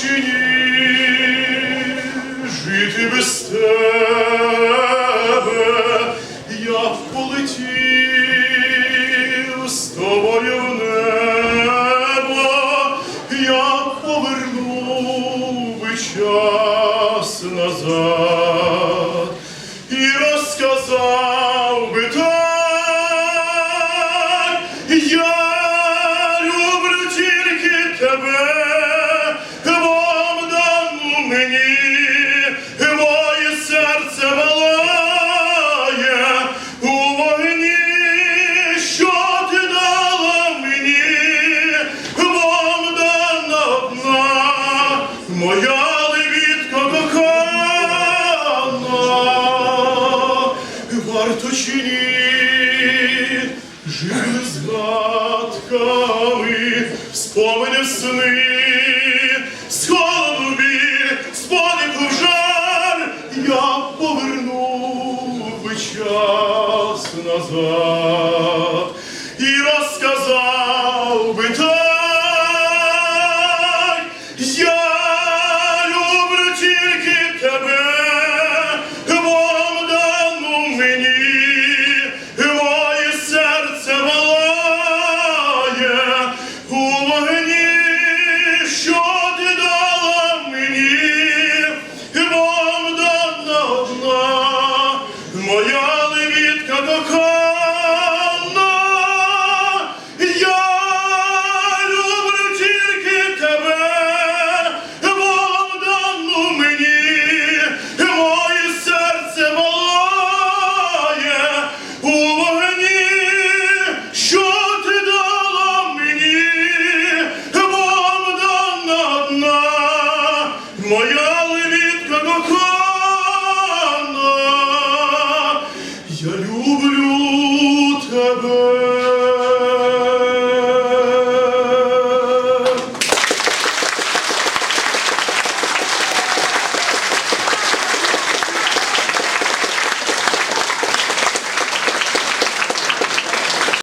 чині жити без тебе, я полетів з тобою в небо, я повернув би час назад і розказав би. моя левітка кохана, варто чи ні, жили згадками, спомини сни, з холоду біль, з подиху я повернув би час назад і розказав би. моя левітка доконна, я люблю тільки тебе, дану мені, моє серце волає у вогні, що ти дала мені, Богдана одна моя. fonctionne